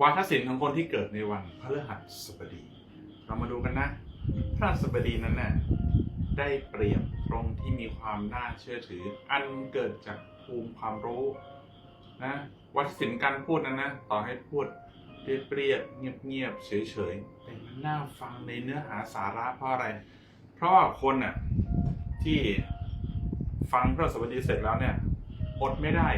วาทศิลป์ของคนที่เกิดในวันพฤหัสบดี เรามาดูกันนะพระสบดีนั้นน่ะได้เปรียบตรงที่มีความน่าเชื่อถือ อันเกิดจากภูมิความรู้นะวัฒศิลป์การพูดนั้นนะต่อให้พูดเปรียบเงียบๆเฉยๆแต่มันน่าฟังในเนื้อหาสาระเพราะอะไร เพราะว่าคนน่ะที่ฟังพระสบดีเสร็จแล้วเนี่ยอดไม่ได้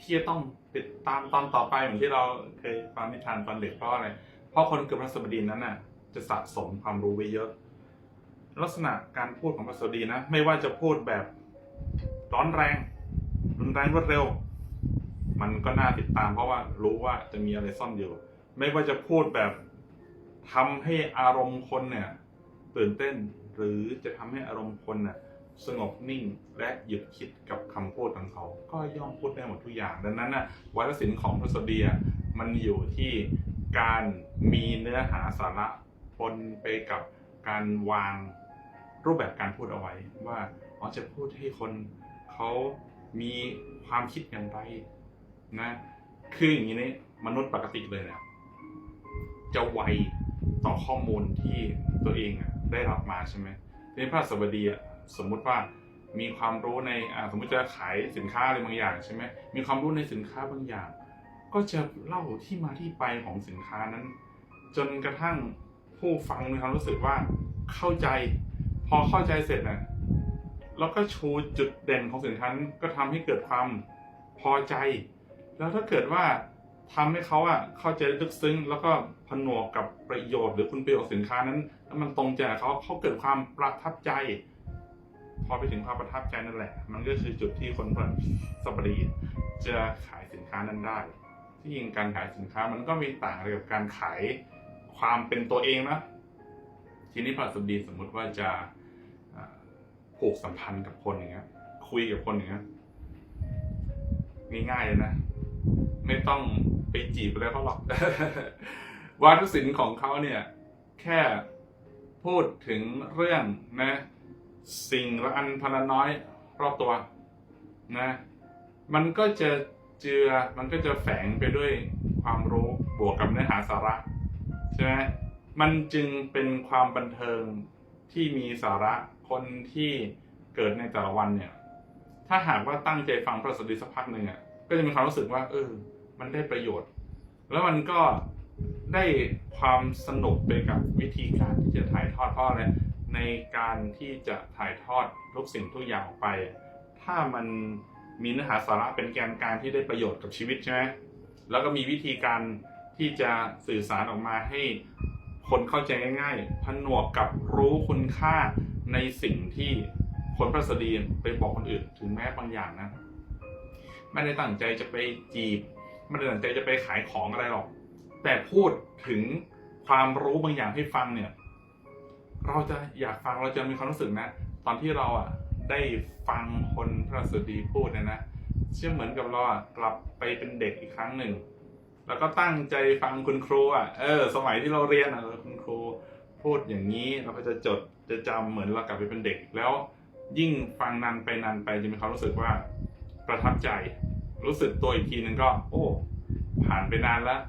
ที่จะต้องติดตามตอนต่อไปเหมือนที่เราเคยฟังนิทานตอนเด็กเพราะอะไร เพราะคนเกิดพระสบดีนั้นน่ะ จะสะสมความรู้ไว้เยอะ ลักษณะการพูดของพระสบดีนะ ไม่ว่าจะพูดแบบร้อนแรง รุนแรงรวดเร็ว มันก็น่าติดตาม เพราะว่ารู้ว่าจะมีอะไรซ่อนอยู่ ไม่ว่าจะพูดแบบทำให้อารมณ์คนเนี่ย ตื่นเต้น หรือจะทำให้อารมณ์คนน่ะ สงบนิ่งและหยุดคิดกับคำพูดของเขา ก็ย่อมพูดได้หมดทุกอย่าง ดังนั้นน่ะวัฒนศิลป์ของพระสดีอะมันอยู่ที่การมีเนื้อหาสาระปนไปกับการวางรูปแบบการพูดเอาไว้ ว่าอ๋อจะพูดให้คนเขามีความคิดอย่างไรนะคืออย่างนี้นี่มนุษย์ปกติเลยเนี่ยจะไวต่อข้อมูลที่ตัวเองอะได้รับมาใช่ไหมทีนี้พระสบดีอะ สมมุติว่ามีความรู้ในสมมติจะขายสินค้าอะไรบางอย่างใช่ไหมมีความรู้ในสินค้าบางอย่าง ก็จะเล่าที่มาที่ไปของสินค้านั้น จนกระทั่งผู้ฟังมีความรู้สึกว่าเข้าใจ พอเข้าใจเสร็จนะแล้วก็ชูจุดเด่นของสินค้านั้นก็ทำให้เกิดความพอใจ แล้วถ้าเกิดว่าทำให้เขาอะเข้าใจลึกซึ้ง แล้วก็ผนวกกับประโยชน์หรือคุณประโยชน์ของสินค้านั้น แล้วมันตรงใจเขาเขาเกิดความประทับใจ พอไปถึงความประทับใจนั่นแหละ มันก็คือจุดที่คนพระสบดีจะขายสินค้านั้นได้ ที่จริงการขายสินค้ามันก็มีต่างอะไรกับการขายความเป็นตัวเองนะทีนี้พระสบดีสมมุติว่าจะผูกสัมพันธ์กับคนอย่างเงี้ย คุยกับคนอย่างเงี้ยง่ายๆเลยนะ ไม่ต้องไปจีบอะไรเขาหรอกวาทศิลป์ของเขาเนี่ย แค่พูดถึงเรื่องนะ สิ่งละอันพันละน้อยรอบตัวนะมันก็จะเจือมันก็จะแฝงไปด้วยความรู้บวกกับเนื้อหาสาระใช่ไหมมันจึงเป็นความบันเทิงที่มีสาระคนที่เกิดในแต่ละวันเนี่ย ถ้าหากว่าตั้งใจฟังพระสดีสักพักหนึ่งอะก็จะมีความรู้สึกว่า เออ มันได้ประโยชน์ แล้วมันก็ได้ความสนุกไปกับวิธีการที่จะถ่ายทอดเพราะอะไร ในการที่จะถ่ายทอดทุกสิ่งทุกอย่างออกไป ถ้ามันมีเนื้อหาสาระเป็นแกนกลางที่ได้ประโยชน์กับชีวิตใช่ไหมแล้วก็มีวิธีการที่จะสื่อสารออกมาให้คนเข้าใจง่ายๆ ผนวกกับรู้คุณค่าในสิ่งที่คนพระสดีไปบอกคนอื่น ถึงแม้บางอย่างนะ ไม่ได้ตั้งใจจะไปจีบ ไม่ได้ตั้งใจจะไปขายของอะไรหรอก แต่พูดถึงความรู้บางอย่างให้ฟังเนี่ย เราจะอยากฟังเราจะมีความรู้สึกนะ ตอนที่เราอะได้ฟังคนพระสุดีพูดเนี่ยนะเชื่อเหมือนกับเราอะกลับไปเป็นเด็กอีกครั้งหนึ่ง แล้วก็ตั้งใจฟังคุณครูอะเออ สมัยที่เราเรียนอะเออคุณครูพูดอย่างนี้เราก็จะจดจะจำเหมือนเรากลับไปเป็นเด็กแล้ว ยิ่งฟังนานไปนานไปจะมีความรู้สึกว่าประทับใจรู้สึกตัวอีกทีนึงก็ โอ้ ผ่านไปนานแล้ว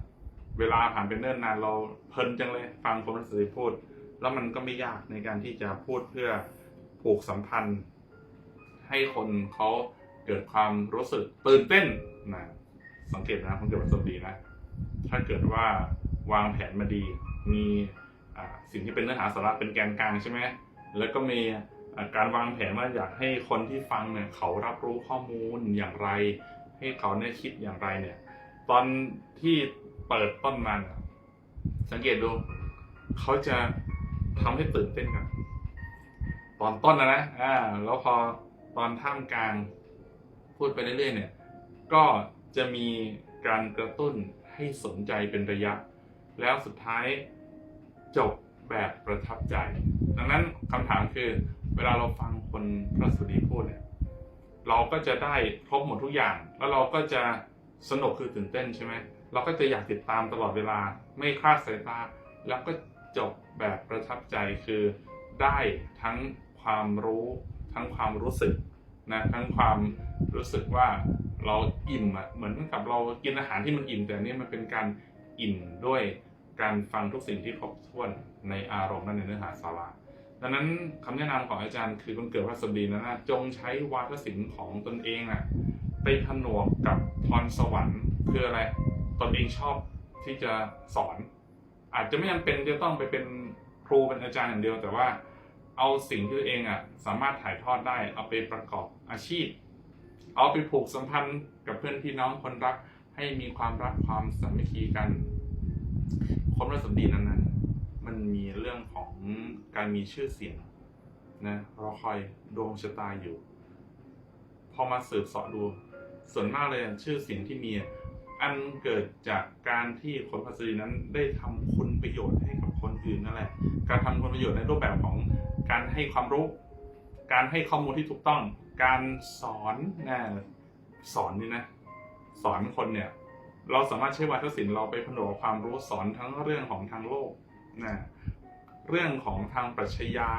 เวลาผ่านไปเนิ่นนานเราเพลินจังเลย ฟังคนพระสดีพูด แล้วมันก็ไม่ยากในการที่จะพูดเพื่อผูกสัมพันธ์ ให้คนเขาเกิดความรู้สึกตื่นเต้นนะสังเกตนะคนเกิดวันศุกร์ดีนะ ถ้าเกิดว่าวางแผนมาดี มีสิ่งที่เป็นเนื้อหาสาระเป็นแกนกลางใช่ไหมแล้วก็มีการวางแผนว่าอยากให้คนที่ฟังเนี่ยเขารับรู้ข้อมูลอย่างไร ให้เขาเนี่ยคิดอย่างไรเนี่ย ตอนที่เปิดต้นมาเนี่ยสังเกตดู เขาจะ ทำให้ตื่นเต้นกันตอนต้นนะนะอ่าแล้วพอตอนท่ามกลางพูดไปเรื่อยๆเนี่ย ก็จะมีการกระตุ้นให้สนใจเป็นระยะ แล้วสุดท้ายจบแบบประทับใจ ดังนั้นคำถามคือเวลาเราฟังคนพระสุดีพูดเนี่ยเราก็จะได้ครบหมดทุกอย่าง แล้วเราก็จะสนุกคือตื่นเต้นใช่ไหมเราก็จะอยากติดตามตลอดเวลาไม่คลาดสายตา แล้วก็ จบแบบประทับใจคือได้ทั้งความรู้ทั้งความรู้สึกนะทั้งความรู้สึกว่าเราอิ่มอะเหมือนกับเรากินอาหารที่มันอิ่มแต่นี่มันเป็นการอิ่มด้วยการฟังทุกสิ่งที่ครบถ้วนในอารมณ์และในเนื้อหาสาระดังนั้นคำแนะนำของอาจารย์คือคนเกิดพระสดีนั้นนะจงใช้วาทศิลป์ของตนเองอะไปผนวกกับพรสวรรค์คืออะไรตนเองชอบที่จะสอน อาจจะไม่จำเป็นจะต้องไปเป็นครูเป็นอาจารย์อย่างเดียว แต่ว่าเอาสิ่งที่ตัวเองอะสามารถถ่ายทอดได้เอาไปประกอบอาชีพ เอาไปผูกสัมพันธ์กับเพื่อนพี่น้องคนรักให้มีความรักความสามัคคีกันคนรัศดีนั้นนะมันมีเรื่องของการมีชื่อเสียงนะรอคอยดวงชะตาอยู่ พอมาสืบเสาะดู ส่วนมากเลยชื่อเสียงที่มีอันเกิดจากการที่คนพัสดีนั้นได้ทำคุณ ประโยชน์ให้กับคนอื่นนั่นแหละ การทำคุณประโยชน์ในรูปแบบของการให้ความรู้ การให้ข้อมูลที่ถูกต้อง การสอนนะสอนนี่นะ สอนคนเนี่ย เราสามารถใช้วัฒนศิลป์เราไปผนวกความรู้สอนทั้งเรื่องของทางโลกนะเรื่องของทางปรัชญา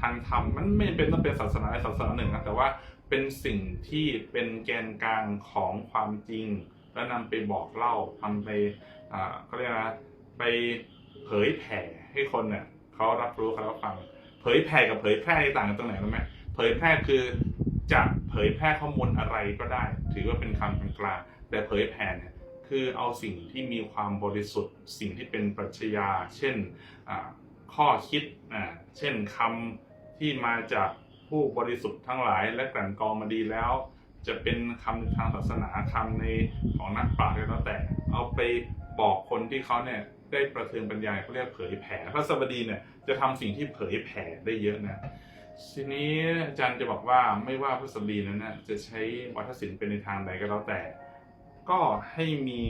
ทางธรรมมันไม่เป็นต้องเป็นศาสนาใดศาสนาหนึ่งนะแต่ว่าเป็นสิ่งที่เป็นแกนกลางของความจริง แล้วนำไปบอกเล่าทำไปอ่าเขาเรียกนะไป เผยแผ่ให้คนเนี่ยเขารับรู้เขารับฟัง เผยแผ่กับเผยแพร่ต่างกันตรงไหนรู้ไหมเผยแพร่คือจะเผยแพร่ข้อมูลอะไรก็ได้ ถือว่าเป็นคำกลางแต่เผยแผ่เนี่ยคือเอาสิ่งที่มีความบริสุทธิ์ สิ่งที่เป็นปรัชญาเช่นข้อคิดเช่นคำที่มาจากผู้บริสุทธิ์ทั้งหลาย และกลั่นกรองมาดีแล้ว จะเป็นคำทางศาสนาคำในของนักปราชญ์ก็แล้วแต่ เอาไปบอกคนที่เขาเนี่ย ได้ประเทืองปัญญาเขาเรียกเผยแผ่พระสบดีเนี่ยจะทำสิ่งที่เผยแผ่ได้เยอะนะทีนี้อาจารย์จะบอกว่าไม่ว่าพระสบดีนั้นนะจะใช้วัฒนศิลป์เป็นในทางใดก็แล้วแต่ ก็ให้มี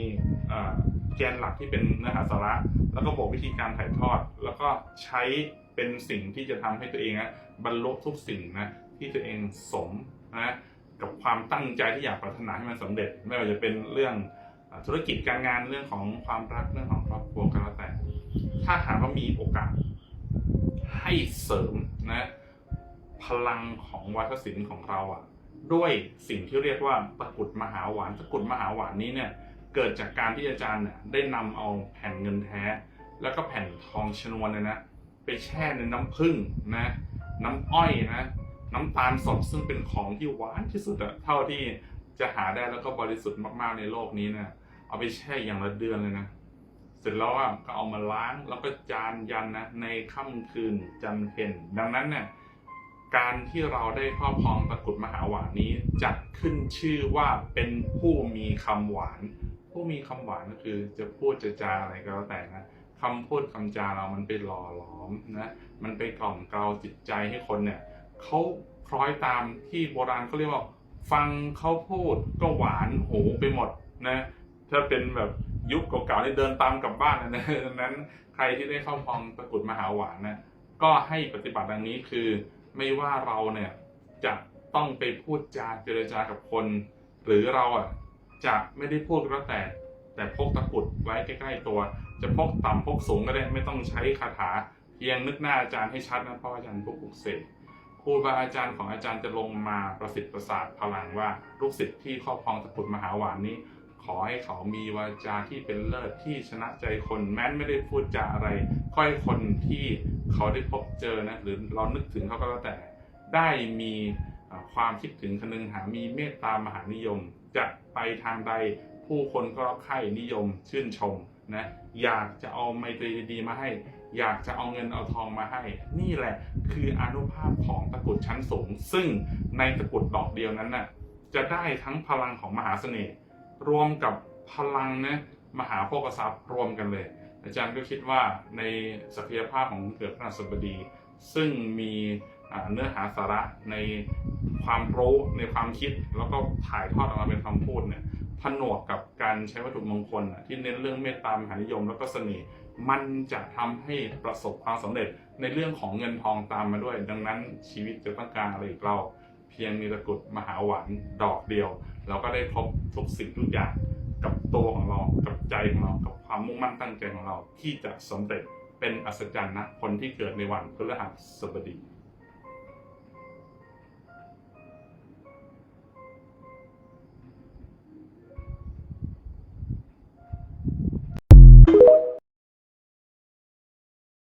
แกนหลักที่เป็นเนื้อหาสาระ แล้วก็บอกวิธีการถ่ายทอด แล้วก็ใช้เป็นสิ่งที่จะทำให้ตัวเองนะบรรลุทุกสิ่งนะที่ตัวเองสมนะกับความตั้งใจที่อยากปรารถนาให้มันสำเร็จ ไม่ว่าจะเป็นเรื่องธุรกิจการงานเรื่องของความรักเรื่องของ รอบครัวก็แล้วแต่ ถ้าหากว่ามีโอกาสให้เสริมนะ พลังของวัฒศิลป์ของเราอะ ด้วยสิ่งที่เรียกว่าตะกุดมหาหวานตะกุดมหาหวานนี้เนี่ย เกิดจากการที่อาจารย์เนี่ยได้นำเอาแผ่นเงินแท้ แล้วก็แผ่นทองชนวนเนี่ยนะ ไปแช่ในน้ำผึ้งนะ น้ำอ้อยนะ น้ำตาลสดซึ่งเป็นของที่หวานที่สุดอะเท่าที่จะหาได้แล้วก็บริสุทธิ์มากๆในโลกนี้นะเอาไปแช่อย่างละเดือนเลยนะ เสร็จแล้วอะก็เอามาล้างแล้วก็จานยันนะในค่ำคืนจันเพ็ญดังนั้นเนี่ยการที่เราได้ครอบครองตะกรุดมหาหวานนี้จะขึ้นชื่อว่าเป็นผู้มีคำหวาน ผู้มีคำหวานก็คือจะพูดจะจาอะไรก็แล้วแต่นะคำพูดคำจาเรามันไปหล่อหลอมนะมันไปกล่อมเกลาจิตใจให้คนเนี่ยเขาคล้อยตามที่โบราณเขาเรียกว่า ฟังเขาพูดก็หวานหูไปหมดนะ ถ้าเป็นแบบยุคเก่าๆนี่เดินตามกลับบ้านนะดังนั้นใครที่ได้เข้าพองตะกุดมหาหวานนะก็ให้ปฏิบัติดังนี้คือไม่ว่าเราเนี่ยจะต้องไปพูดจาเจรจากับคน หรือเราอะจะไม่ได้พูดก็แต่ แต่พกตะกุดไว้ใกล้ ๆ ตัว จะพกต่ำพกสูงก็ได้ไม่ต้องใช้คาถา เพียงนึกหน้าอาจารย์ให้ชัดนะเพราะอาจารย์ผู้ปลุกเสกครูบาอาจารย์ของอาจารย์จะลงมาประสิทธิ์ประสาทพลังว่าลูกศิษย์ที่ครอบครองตะกุดมหาหวานนี้ ขอให้เขามีวาจาที่เป็นเลิศที่ชนะใจคนแม้นไม่ได้พูดจาอะไรค่อยคนที่เขาได้พบเจอนะหรือเรานึกถึงเขาก็แล้วแต่ ได้มีความคิดถึงคนึงหามีเมตตามหานิยมจะไปทางใดผู้คนก็รักใคร่นิยมชื่นชมนะอยากจะเอาไมตรีดีๆมาให้ อยากจะเอาเงินเอาทองมาให้ นี่แหละคืออนุภาพของตะกุดชั้นสูง ซึ่งในตะกุดดอกเดียวนั้นน่ะจะได้ทั้งพลังของมหาเสน่ห์ รวมกับพลังนะมหาโภคทรัพย์รวมกันเลย อาจารย์ก็คิดว่าในศักยภาพของเกิดพระนสบดี ซึ่งมีเนื้อหาสาระในความรู้ในความคิดแล้วก็ถ่ายทอดออกมาเป็นคำพูดเนี่ยผนวกกับการใช้วัตถุมงคลที่เน้นเรื่องเมตตามหานิยม แล้วก็เสน่ห์มันจะทำให้ประสบความสำเร็จในเรื่องของเงินทองตามมาด้วย ดังนั้นชีวิตจะต้องการอะไรอีกเรา เพียงมีตะกรุดมหาหวานดอกเดียว เราก็ได้พบทุกสิ่งทุกอย่างกับตัวของเรากับใจของเรากับความมุ่งมั่นตั้งใจของเราที่จะสำเร็จเป็นอัศจรรย์นะคนที่เกิดในวันพฤหัสบดี